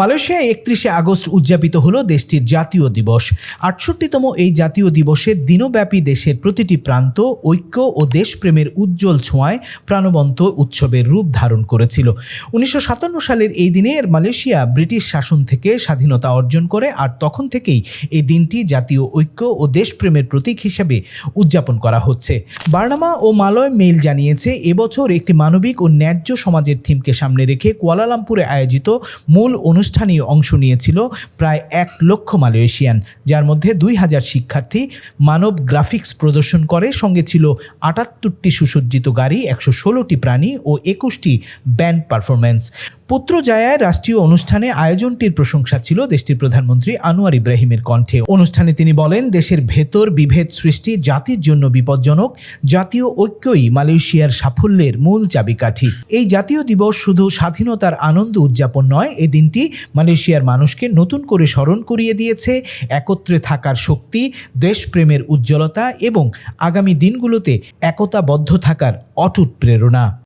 মালয়েশিয়ায় একত্রিশে আগস্ট উদযাপিত হলো দেশটির জাতীয় দিবস। আটষট্টিতম এই জাতীয় দিবসে দিনব্যাপী দেশের প্রতিটি প্রান্ত, ঐক্য ও দেশপ্রেমের উজ্জ্বল ছোঁয়ায় প্রাণবন্ত উৎসবের রূপ ধারণ করেছিল। উনিশশো সাতান্ন সালের এই দিনে মালয়েশিয়া ব্রিটিশ শাসন থেকে স্বাধীনতা অর্জন করে আর তখন থেকেই এই দিনটি জাতীয় ঐক্য ও দেশপ্রেমের প্রতীক হিসেবে উদযাপন করা হচ্ছে। বার্নামা ও মালয় মেইল জানিয়েছে, এবছর একটি মানবিক ও ন্যায্য সমাজের থিমকে সামনে রেখে কুয়ালালামপুরে আয়োজিত মূল অনুষ্ঠানে অংশ নিয়েছিল প্রায় এক লক্ষ মালয়েশিয়ান, যার মধ্যে দুই হাজার শিক্ষার্থী মানব গ্রাফিক্স প্রদর্শন করে। সঙ্গে ছিল আটাত্তরটি সুসজ্জিত গাড়ি, একশো ষোলোটি প্রাণী ও একুশটি ব্যান্ড পারফরম্যান্স। পুত্রজায়ায় রাষ্ট্রীয় অনুষ্ঠানে আয়োজনটির প্রশংসা ছিল দেশটির প্রধানমন্ত্রী আনোয়ার ইব্রাহিমের কণ্ঠে। অনুষ্ঠানে তিনি বলেন, দেশের ভেতর বিভেদ সৃষ্টি জাতির জন্য বিপজ্জনক, জাতীয় ঐক্যই মালয়েশিয়ার সাফল্যের মূল চাবিকাঠি। এই জাতীয় দিবস শুধু স্বাধীনতার আনন্দ উদযাপন নয়, এ দিনটি মালয়েশিয়ার মানুষকে নতুন করে স্মরণ করিয়ে দিয়েছে একত্রে থাকার শক্তি, দেশপ্রেমের উজ্জ্বলতা এবং আগামী দিনগুলোতে একতাবদ্ধ থাকার অটুট প্রেরণা।